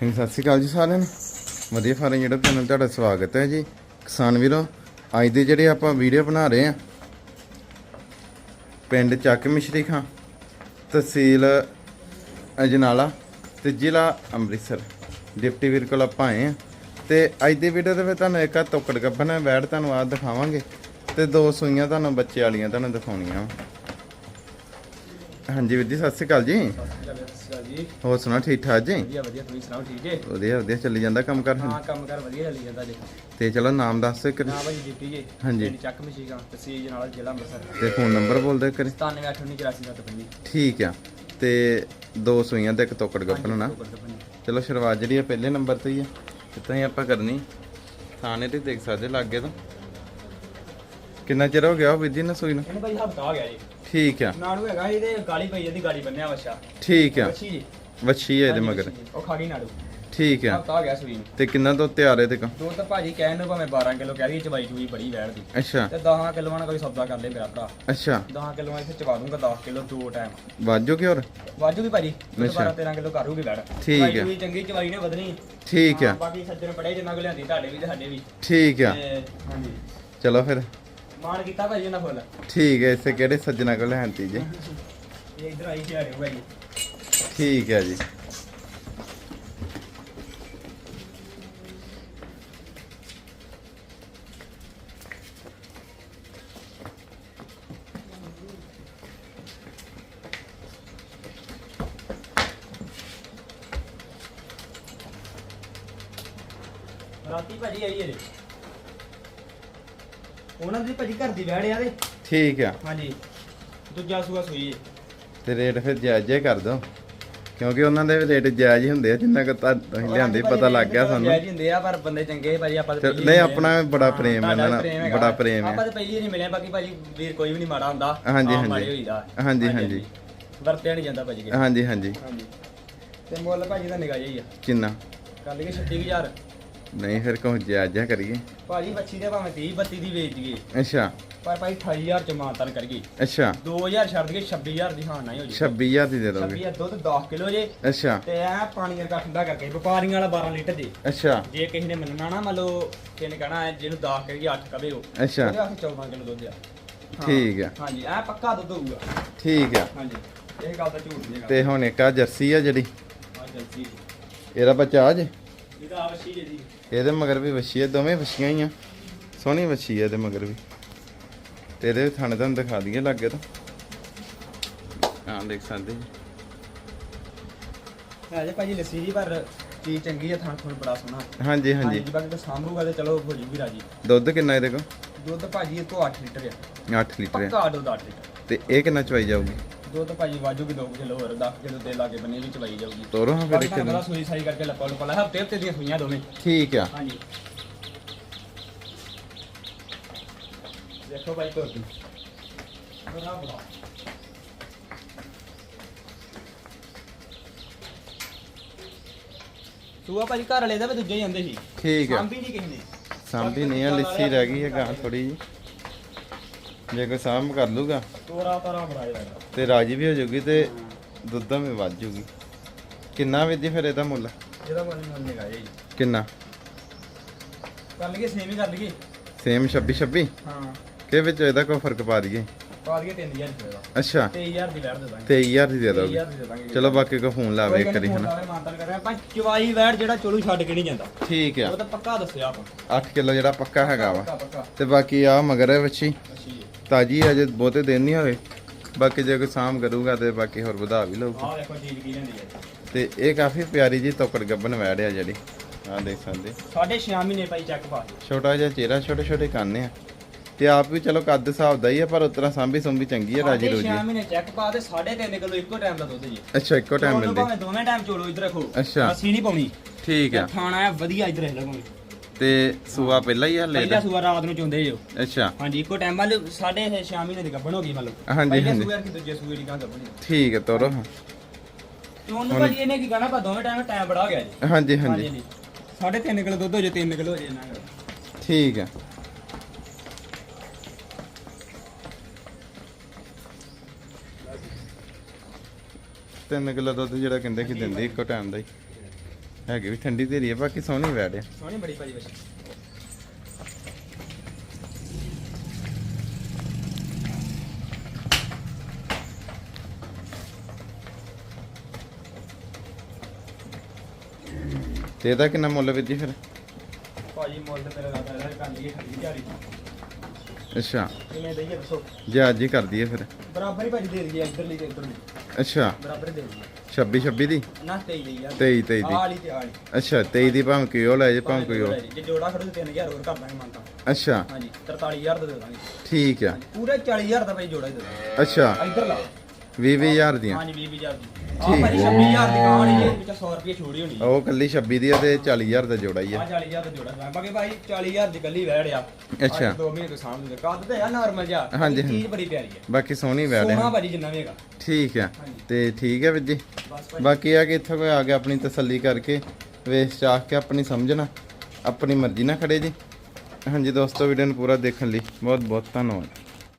ਹਾਂਜੀ, ਸਤਿ ਸ਼੍ਰੀ ਅਕਾਲ ਜੀ ਸਾਰਿਆਂ ਨੂੰ। ਵਧੀਆ ਫਾਰਮ ਜਿਹੜਾ ਚੈਨਲ ਤੁਹਾਡਾ ਸਵਾਗਤ ਹੈ ਜੀ। ਕਿਸਾਨ ਵੀਰੋ, ਅੱਜ ਦੇ ਜਿਹੜੇ ਆਪਾਂ ਵੀਡੀਓ ਬਣਾ ਰਹੇ ਆ ਪਿੰਡ ਚੱਕ ਮਿਸ਼ਰੀ ਖਾਂ, ਤਹਿਸੀਲ ਅਜਨਾਲਾ ਤੇ ਜ਼ਿਲ੍ਹਾ ਅੰਮ੍ਰਿਤਸਰ। ਡਿਪਟੀ ਵੀਰ ਕੋਲ ਆਪਾਂ ਆਏ ਆ ਤੇ ਅੱਜ ਦੀ ਵੀਡੀਓ ਦੇ ਵਿੱਚ ਤੁਹਾਨੂੰ ਇੱਕ ਆ ਤੋਕੜ ਗੱਬਨ ਵੈੜ ਤੁਹਾਨੂੰ ਆ ਦਿਖਾਵਾਂਗੇ ਤੇ ਦੋ ਸੂਈਆਂ ਤੁਹਾਨੂੰ ਬੱਚੇ ਵਾਲੀਆਂ ਤੁਹਾਨੂੰ ਦਿਖਾਉਣੀਆਂ ਵਾ। ਹਾਂਜੀ ਵੀਰ ਜੀ, ਸਤਿ ਸ਼੍ਰੀ ਅਕਾਲ ਜੀ। ਜੀ ਹੋਰ ਸੁਣਾ ਠੀਕ ਠਾਕ ਜੀ? ਵਧੀਆ ਵਧੀਆ ਤੁਸੀਂ ਸੁਣਾਓ ਠੀਕ ਹੈ ਵਧੀਆ ਵਧੀਆ ਚੱਲੀ ਜਾਂਦਾ ਕੰਮ ਕਰ ਹਾਂ ਕੰਮ ਕਰ ਵਧੀਆ ਚੱਲੀ ਜਾਂਦਾ ਜੀ। ਤੇ ਚਲੋ ਨਾਮ ਦੱਸ ਕਰੀ ਨਾ ਭਾਈ ਜੀਪੀ ਜੀ ਹਾਂਜੀ। ਚੱਕ ਮਸ਼ੀਗਾ ਤਹਿਸੀਲ ਨਾਲ ਜ਼ਿਲ੍ਹਾ ਅੰਮ੍ਰਿਤਸਰ। ਤੇ ਫੋਨ ਨੰਬਰ ਬੋਲ ਦਿਓ ਕਰੀ 9784948755 ਠੀਕ ਆ। ਤੇ ਦੋ ਸੂਈਆਂ ਤੇ ਇੱਕ ਤੋਕੜ ਗੱਪਨ ਨਾ। ਚਲੋ ਸ਼ੁਰੂਆਤ ਜਿਹੜੀ ਆ ਪਹਿਲੇ ਨੰਬਰ ਤੇ ਹੀ ਆ। ਕਿੱਦਾਂ ਹੀ ਆਪਾਂ ਕਰਨੀ। ਥਾਣੇ ਤੇ ਦੇਖ ਸਕਦੇ ਲਾਗੇ ਤੋਂ। ਕਿੰਨਾ ਚਿਰ ਹੋ ਗਿਆ ਉਹ ਵੀਰ ਜੀ ਨਾ ਸੂਈ ਨੂੰ? ਭਾਈ ਹਫਤਾ ਹੋ ਗਿਆ ਜੀ। ਠੀਕ ਆ। ਨਾੜੂ ਹੈਗਾ ਇਹਦੇ ਗਾਲੀ ਪਈ ਜਾਂਦੀ ਗਾਲੀ ਬੰਨਿਆ ਵਛਾ ਠੀਕ ਆ। ਵੱਛੀ ਜੀ। ਵੱਛੀ ਹੈ ਇਹਦੇ ਮਗਰ। ਵੱਛੀ ਜੀ। ਉਹ ਖਾ ਗਈ ਨਾੜੂ। ਠੀਕ ਆ। ਹਫਤਾ ਹੋ ਗਿਆ ਸੂਈ ਨੂੰ ਤੇ ਕਿੰਨਾ ਤੋਂ ਤਿਆਰ ਇਹਦੇ ਕੋ ਦੋ ਤਾਂ ਭਾਜੀ ਕਹਿਣ ਨੂੰ ਭਾਵੇਂ 12 ਕਿਲੋ ਕਹਿ ਰਹੀ ਚਵਾਈ ਚੂਈ ਬੜੀ ਵੈੜ ਦੀ। ਅੱਛਾ। ਤੇ 10 ਕਿਲੋਆਂ ਨਾਲ ਕੋਈ ਸੌਦਾ ਕਰ ਲੈ ਮੇਰਾ ਭਰਾ। ਅੱਛਾ। 10 ਕਿਲੋਆਂ ਇੱਥੇ ਚਵਾ ਦੂੰਗਾ 10 ਕਿਲੋ ਦੋ ਟਾਈਮ ਵਾਜੋ ਕਿ ਹੋਰ? ਵਾਜੂ ਵੀ ਭਾਜੀ ਅੱਛਾ। 12 13 ਕਿਲੋ ਕਰੂਗੀ ਵੈੜ ਠੀਕ ਹੈ। ਚੂਈ ਚੰਗੀ ਚਵਾਈ ਨੇ ਵਧਣੀ। ਠੀਕ ਆ। ਹਾਂ, ਬਾਕੀ ਸੱਜਣ ਪੜੇ ਜਿੰਨਾ ਕੋ ਲਿਆਂਦੀ ਤੁਹਾਡੇ ਵੀ ਤੇ ਸਾਡੇ ਵੀ। ਠੀਕ ਆ। ਤੇ ਹਾਂਜੀ। ਚਲੋ ਫਿਰ। ਮਾਨ ਕੀਤਾ ਭਾਜੀ ਇਹਨਾਂ ਫੁੱਲ ਠੀਕ ਹੈ ਇਸੇ ਕਿਹੜੇ ਸੱਜਣਾ ਕੋਲ ਲੈਣਤੀ ਜੀ? ਇਹ ਇਧਰ ਆਈ ਖਿਆੜੇ ਹੋ ਭਾਜੀ ਠੀਕ ਹੈ ਜੀ। ਰਾਤੀ ਭਾਜੀ ਆਈ ਇਹਦੇ ਉਹਨਾਂ ਦੀ ਭਾਜੀ ਘਰ ਦੀ ਵਹਿੜ ਆ ਦੇ ਠੀਕ ਆ। ਹਾਂਜੀ। ਦੂਜਾ ਸੂਆ ਸੂਈ ਹੈ ਤੇ ਰੇਟ ਫਿਰ ਜਾਇਜ਼ ਕਰ ਦੋ। ਕਿਉਂਕਿ ਉਹਨਾਂ ਦੇ ਰੇਟ ਜਾਇਜ਼ ਹੀ ਹੁੰਦੇ ਆ ਜਿੰਨਾ ਕੁ ਤਾਂ ਤੁਸੀਂ ਲਿਆਂਦੇ ਪਤਾ ਲੱਗ ਗਿਆ ਸਾਨੂੰ। ਜੈ ਜੀ ਹੁੰਦੇ ਆ ਪਰ ਬੰਦੇ ਚੰਗੇ ਭਾਜੀ ਆਪਾਂ ਤਾਂ ਪਹਿਲੀ ਨਹੀਂ ਵਾਰੀ ਆਪਣਾ ਬੜਾ ਪ੍ਰੇਮ ਹੈ ਇਹਨਾਂ ਨਾਲ। ਬੜਾ ਪ੍ਰੇਮ ਆਪਾਂ ਹੈ ਤਾਂ ਪਹਿਲੀ ਵਾਰੀ ਮਿਲੇ ਬਾਕੀ ਭਾਜੀ ਵੀਰ ਕੋਈ ਵੀ ਨਹੀਂ ਮਾੜਾ ਹੁੰਦਾ ਹਾਂਜੀ। ਮਾੜੇ ਹੋਈਦਾ। ਹਾਂਜੀ, ਹਾਂਜੀ। ਵਰਤਿਆ ਨਹੀਂ ਜਾਂਦਾ ਭਾਜੀ। ਹਾਂਜੀ ਹਾਂਜੀ। ਹਾਂਜੀ। ਤੇ ਮੁੱਲ ਭਾਜੀ ਦਾ ਨਿਗਾਹ ਹੀ ਆ। ਕਿੰਨਾ? ਕਰ ਲਈਏ 36000 ਨਹੀਂ ਫਿਰ ਕਹੋ ਜਿਹਾ ਕਰੀਏ। ਭਾਜੀ ਬੱਚੀ ਦੇ ਭਾਵੇਂ 30 32 ਦੀ ਵੇਚ ਦਈਏ। ਅੱਛਾ। ਪਰ ਭਾਈ 28000 ਚ ਮਾਨਤਨ ਕਰੀਏ ਅੱਛਾ। 2000 ਛੱਡ ਦਈਏ 26000 ਦੀ ਹਾਂ ਨਾ ਹੀ ਹੋ ਜੀ 26000 ਦੀ ਦੇ ਦੋਗੇ। 26000 ਦੁੱਧ 10 ਕਿਲੋ ਜੇ। ਅੱਛਾ। ਤੇ ਐ ਪਾਣੀ ਵਰਗਾ ਠੰਡਾ ਕਰਕੇ ਵਪਾਰੀਆਂ ਵਾਲਾ 12 ਲੀਟਰ ਜੀ। ਅੱਛਾ। ਜੇ ਕਿਸੇ ਨੇ ਮੰਨਣਾ ਨਾ ਮੰਨ ਲਓ ਕਿਸੇ ਨੇ ਕਹਣਾ ਹੈ ਜਿਹਨੂੰ 10 ਕਰੀਏ 8 ਕਵੇ ਉਹ। ਅੱਛਾ। ਉਹਦੇ ਵਾਸਤੇ 14 ਕਿਲੋ ਦੁੱਧ ਆ। ਹਾਂ। ਠੀਕ ਆ। ਹਾਂਜੀ ਐ ਪੱਕਾ ਦੁੱਧ ਹੋਊਗਾ। ਠੀਕ ਆ। ਹਾਂਜੀ। ਇਹ ਗੱਲ ਤਾਂ ਝੂਠ ਨਹੀਂ ਤੇ ਹੁਣ ਇੱਕ ਆ ਜਰਸੀ ਆ ਜਿਹੜੀ। ਹਾਂ ਜਲਦੀ ਇਹਦਾ ਬੱਚਾ ਆ ਜੇ। ਇਹਦਾ ਜੀ। ਮਗਰ ਵੀ ਵੱਛੀ ਹੈ ਦੋਵੇਂ ਵੱਛੀਆਂ ਹੀ ਆ। ਸੋਹਣੀ ਵੱਛੀ ਹੈ ਇਹਦੇ ਮਗਰ ਵੀ। ਤੇ ਇਹਦੇ ਥਣ ਤੁਹਾਨੂੰ ਦਿਖਾ ਦਈਏ ਲੱਗੇ ਤਾਂ। ਹਾਂ ਦੇਖ ਸਕਦੇ ਜੀ। ਹੈ ਜੇ ਭਾਜੀ ਲੱਸੀ ਜੀ ਪਰ ਚੀਜ਼ ਚੰਗੀ ਹੈ ਥਣ ਥਣ ਬੜਾ ਸੋਹਣਾ। ਹਾਂਜੀ ਹਾਂਜੀ। ਬਾਕੀ ਤਾਂ ਸਾਂਭੂਗਾ ਤੇ ਚਲੋ ਹੋ ਜੂਗੀ ਰਾਜੀ। ਦੁੱਧ ਕਿੰਨਾ ਇਹਦੇ ਕੋਲ? ਦੁੱਧ ਭਾਜੀ ਇਹ ਤੋਂ 8 ਲੀਟਰ ਆ। 8 ਲੀਟਰ ਹੈ ਪੱਕਾ ਦੁੱਧ 8 ਲੀਟਰ। ਤੇ ਇਹ ਕਿੰਨਾ ਚਵਾਈ ਜਾਊਗੀ? ਦੁੱਧ ਭਾਜੀ ਵਾਜੂਗੀ 2 ਕਿਲੋ ਹੋਰ 10 ਕਿਲੋ ਦੇ ਲਾਗੇ ਬੰਨੇ ਵੀ ਚਵਾਈ ਜਾਊਗੀ। ਤੋਰੋ ਹਾਂ ਫਿਰ ਤੁਹਾਨੂੰ ਦਿਨ। ਪਤਾ ਸੂਈ ਸਾਈ ਕਰਕੇ ਲੱਪਾ ਲੁਪਾ ਲਾ ਹਫ਼ਤੇ ਹਫ਼ਤੇ ਦੀਆਂ ਸੂਈਆਂ ਦੋਵੇਂ। ਠੀਕ ਆ। ਹਾਂਜੀ। ਦੇਖੋ ਭਾਈ ਤੋਰ ਦੀ। ਬੜਾ ਬੜਾ ਆ ਭਾਜੀ ਘਰ ਵਾਲੇ ਦਾ ਵੀ ਦੂਜੇ ਹੀ ਜਾਂਦੇ ਸੀ। ਠੀਕ ਆ। ਸਾਂਭੀ ਨਹੀਂ ਕਿਸੇ ਨੇ। ਸਾਂਭੀ ਨਹੀਂ ਆ ਲਿੱਸੀ ਰਹਿ ਗਈ ਹੈ ਗਾਂ ਥੋੜੀ ਜੀ ਜੇ ਕੋਈ ਸਾਂਭ ਕਰ ਲੂਗਾ ਤੋਰਾ ਤਾਰਾ ਬੜਾ ਜਿਹੜਾ ਤੇ ਰਾਜੀ ਵੀ ਹੋ ਜਾਊਗੀ ਤੇ ਦੁੱਧਾਂ ਵੀ ਵੱਧ ਜਾਊਗੀ। ਕਿੰਨਾ ਵਿਧੀ ਫਿਰ ਇਹਦਾ ਮੁੱਲ? ਇਹਦਾ ਮਨ ਮਨ ਨਿਗਾ ਜੀ। ਕਿੰਨਾ? ਕਰ ਲਈਏ ਸੇਮ ਹੀ ਕਰ ਲਈਏ। ਸੇਮ 26 26 ਹਾਂ। ਕਿ ਵਿੱਚ ਇਹਦਾ ਕੋਈ ਫ਼ਰਕ ਪਾ ਦਈਏ? ਪਾ ਦਈਏ 3000 ਰੁਪਏ ਦਾ। ਅੱਛਾ। 23000 ਦੀ ਵੈਟ ਦੇ ਦਾਂਗੇ। 23000 ਦੀ ਦੇ ਦੋਗੇ। 23000 ਦੀ ਦੇ ਦਾਂਗੇ। ਚਲੋ ਬਾਕੀ ਕੋ ਫੋਨ ਲਾਵੇ ਇੱਕ ਵਾਰੀ ਹਨਾ। ਮਾਨਤਨ ਕਰ ਰਿਹਾ ਆਪਾਂ ਚਵਾਈ ਵੈਟ ਜਿਹੜਾ ਚੋਲੂ ਛੱਡ ਕੇ ਨਹੀਂ ਜਾਂਦਾ। ਠੀਕ ਆ। ਉਹ ਤਾਂ ਪੱਕਾ ਦੱਸਿਆ ਆਪਾਂ। 8 ਕਿਲੋ ਜਿਹੜਾ ਪੱਕਾ ਹੈਗਾ ਵਾ। ਤੇ ਬਾਕੀ ਆ ਮਗਰ ਹੈ ਵੱਛੀ। ਤਾਜੀ ਅਜੇ ਬਹੁਤੇ ਦਿਨ ਨਹੀਂ ਹੋਏ ਬਾਕੀ ਜੇ ਕੋਈ ਸਾਮ ਕਰੂਗਾ ਤੇ ਬਾਕੀ ਹੋਰ ਵਧਾ ਵੀ ਲਊਗਾ ਆਹ ਦੇਖੋ ਚੀਜ਼ ਕੀ ਲੈਂਦੀ ਹੈ ਤੇ ਇਹ ਕਾਫੀ ਪਿਆਰੀ ਜੀ ਤੋਕੜ ਗੱਬਨ ਵੈੜ ਆ ਜਿਹੜੀ। ਆ ਦੇਖ ਸਕਦੇ। ਸਾਢੇ 6 ਮਹੀਨੇ ਭਾਈ ਚੈੱਕ ਪਾ। ਛੋਟਾ ਜਿਹਾ ਚਿਹਰਾ ਛੋਟੇ ਛੋਟੇ ਕੰਨ ਆ। ਤੇ ਆਪ ਵੀ ਚਲੋ ਕੱਦ ਹਿਸਾਬ ਦਾ ਹੀ ਆ ਪਰ ਉਤਰਾ ਸਾਂਭੀ ਸੁੰਭੀ ਚੰਗੀ ਆ ਰਾਜੀ ਰੋਜੀ ਛੇ ਮਹੀਨੇ ਚੈੱਕ ਪਾ ਤੇ 3.5 ਕਿਲੋ ਇੱਕੋ ਟਾਈਮ ਦਾ ਦੁੱਧ ਜੀ। ਅੱਛਾ ਇੱਕੋ ਟਾਈਮ ਮਿਲਦੀ। ਭਾਵੇਂ ਦੋਵੇਂ ਟਾਈਮ ਚੋਲੋ ਇੱਧਰ ਰੱਖੋ। ਅੱਛਾ। ਅਸੀਂ ਨਹੀਂ ਪਾਉਣੀ। ਠੀਕ ਆ। ਖਾਣਾ ਹੈ ਵਧੀਆ ਇੱਧਰ ਲਗੋਂ ਤੇ ਸੂਆ ਪਹਿਲਾਂ ਹੀ ਆ ਲੈ ਪਹਿਲਾ ਸੂਆ ਰਾਤ ਨੂੰ ਚੁੰਦੇ ਜੋ ਅੱਛਾ। ਹਾਂਜੀ ਇੱਕੋ ਟਾਈਮ ਵੱਲ ਸਾਢੇ 6 ਮਹੀਨੇ ਦੀ ਗੱਭਣ ਹੋ ਗਈ ਮਤਲਬ। ਹਾਂਜੀ, ਪਹਿਲੇ ਹਾਂਜੀ। ਕਿ ਦੂਜੇ ਸੂਏ ਦੀ ਗਾਂ ਗੱਭਣ ਠੀਕ ਹੈ ਤੋਰੋ। ਤੇ ਉਹਨੂੰ ਭਾਜੀ ਇਹਨੇ ਕੀ ਕਹਿਣਾ ਪਾ ਦੋਵੇਂ ਟਾਈਮ ਟਾਈਮ ਬੜਾ ਹੋ ਗਿਆ ਜੀ। ਹਾਂਜੀ ਹਾਂਜੀ। ਹਾਂਜੀ ਸਾਢੇ 3 ਕਿਲੋ ਦੁੱਧ ਹੋ ਜੇ 3 ਕਿਲੋ ਹੋ ਜੇ ਇਹਨਾਂ ਦਾ ਠੀਕ ਆ। ਤਿੰਨ ਕਿਲੋ ਦੁੱਧ ਜਿਹੜਾ ਕਹਿੰਦੇ ਕਿ ਦਿੰਦੀ ਇੱਕੋ ਟਾਈਮ ਦਾ ਹੀ। ਹੈਗੀ ਵੀ ਠੰਡੀ ਧੀਰੀ ਹੈ ਬਾਕੀ ਸੋਹਣੀ ਵੈੜ ਆ। ਸੋਹਣੀ ਬੜੀ ਭਾਜੀ ਬੱਚੀ ਤੇ ਇਹਦਾ ਕਿੰਨਾ ਮੁੱਲ ਵੀਰ ਜੀ ਫਿਰ? ਭਾਜੀ ਮੁੱਲ ਤੇ ਮੇਰਾ ਰਾਤਾ ਹੈ ਕਰ ਲਈਏ ਖੜੀ ਝਾੜੀ ਅੱਛਾ। ਕਿਵੇਂ ਦਈਏ ਦੱਸੋ। ਜੇ ਅੱਜ ਹੀ ਕਰ ਦਈਏ ਫਿਰ। ਬਰਾਬਰ ਹੀ ਭਾਜੀ ਦੇ ਦਈਏ ਇੱਧਰ ਲਈ ਤੇ ਇੱਧਰ ਲਈ ਅੱਛਾ। ਬਰਾਬਰ ਹੀ ਦੇ ਦਈਏ। 26 26 ਦੀ? ਨਾ 23 ਲਈ ਯਾਰ 23 23 ਦੀ। ਆਹ ਵਾਲੀ ਤੇ ਆਹ ਵਾਲੀ ਅੱਛਾ 23 ਦੀ ਭਾਵੇਂ ਕੋਈ ਉਹ ਲੈ ਜੇ ਭਾਵੇਂ ਕੋਈ ਜੇ। ਜੋੜਾ ਖੜੂ ਤੇ 3000 ਹੋਰ ਕਰ ਦਾਂਗੇ ਮੰਨਤਾ ਅੱਛਾ। ਹਾਂਜੀ 43000 ਦਾ ਦੇ ਦਾਂਗੇ। ਠੀਕ ਆ। ਹਾਂਜੀ ਪੂਰੇ 40000 ਦਾ ਭਾਈ ਜੋੜਾ ਹੀ ਦੇ ਦਾਂਗੇ। ਅੱਛਾ। ਇੱਧਰ ਲਾ। 20 20000 ਦੀਆਂ। ਹਾਂਜੀ 20000 ਦੀ। ਆਹ ਭਾਜੀ 26000 ਦੀ ਕਹਾਣੀ ਜੇ ਵਿੱਚ 100 ਰੁਪਏ ਛੋੜੀ ਹੋਣੀ ਉਹ ਕੱਲੀ 26 ਦੀ ਆ ਤੇ 40000 ਦਾ ਜੋੜਾ ਹੀ ਆ। ਆ 40000 ਦਾ ਜੋੜਾ। ਦਾਂ ਬਾਕੀ ਭਾਈ 40000 ਦੀ ਗੱਲੀ ਵੈੜ ਆ। ਅੱਛਾ। ਅੱਜ ਦੋ ਮਹੀਨੇ ਤੋਂ ਸਾਹਮਣੇ ਕੱਦ ਤੇ ਆ ਨਾਰਮਲ ਜਿਹਾ। ਹਾਂਜੀ, ਚੀਜ਼ ਬੜੀ ਪਿਆਰੀ ਹੈ ਬਾਕੀ ਸੋਹਣੀ ਵੈੜ ਸੋਨਾ ਆ ਭਾਜੀ ਜਿੰਨਾ ਵੀ ਹੈਗਾ। ਠੀਕ ਆ। ਤੇ ਠੀਕ ਹੈ ਵੀਰ ਜੀ। ਬਸ ਭਾਜੀ। ਬਾਕੀ ਆ ਕਿ ਇੱਥੋਂ ਕੋਈ ਆ ਕੇ ਆਪਣੀ ਤਸੱਲੀ ਕਰਕੇ ਵੇਚ ਚਾਖ ਕੇ ਆਪਣੀ ਸਮਝਣਾ ਆਪਣੀ ਮਰਜ਼ੀ ਨਾਲ ਖੜੇ ਜੀ। ਹਾਂਜੀ ਦੋਸਤੋ ਵੀਡੀਓ ਨੂੰ ਪੂਰਾ ਦੇਖਣ ਲਈ ਬਹੁਤ ਬਹੁਤ ਧੰਨਵਾਦ।